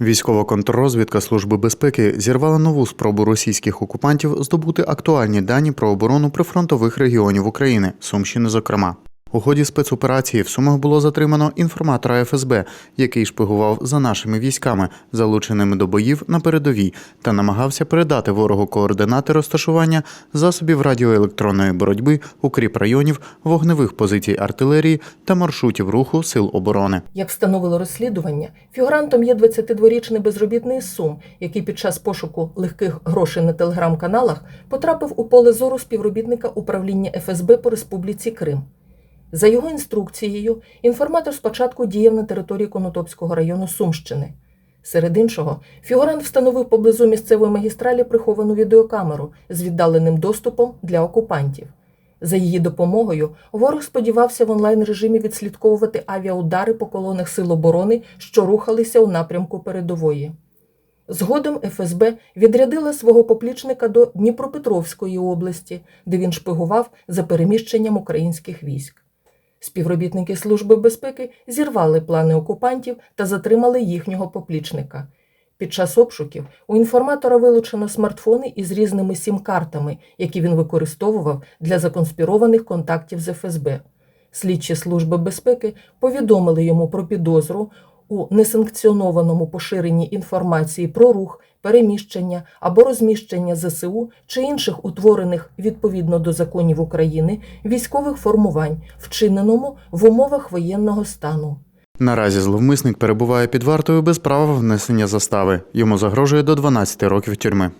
Військова контррозвідка Служби безпеки зірвала нову спробу російських окупантів здобути актуальні дані про оборону прифронтових регіонів України, Сумщини, зокрема. У ході спецоперації в Сумах було затримано інформатора ФСБ, який шпигував за нашими військами, залученими до боїв на передовій, та намагався передати ворогу координати розташування засобів радіоелектронної боротьби, укріп районів, вогневих позицій артилерії та маршрутів руху сил оборони. Як встановило розслідування, фігурантом є 22-річний безробітний Сум, який під час пошуку легких грошей на телеграм-каналах потрапив у поле зору співробітника управління ФСБ по Республіці Крим. За його інструкцією, інформатор спочатку діяв на території Конотопського району Сумщини. Серед іншого, фігурант встановив поблизу місцевої магістралі приховану відеокамеру з віддаленим доступом для окупантів. За її допомогою ворог сподівався в онлайн режимі відслідковувати авіаудари по колонах Сил оборони, що рухалися у напрямку передової. Згодом ФСБ відрядила свого поплічника до Дніпропетровської області, де він шпигував за переміщенням українських військ. Співробітники Служби безпеки зірвали плани окупантів та затримали їхнього поплічника. Під час обшуків у інформатора вилучено смартфони із різними сім-картами, які він використовував для законспірованих контактів з ФСБ. Слідчі Служби безпеки повідомили йому про підозру у несанкціонованому поширенні інформації про рух, переміщення або розміщення ЗСУ чи інших утворених відповідно до законів України військових формувань, вчиненому в умовах воєнного стану. Наразі зловмисник перебуває під вартою без права внесення застави. Йому загрожує до 12 років тюрми.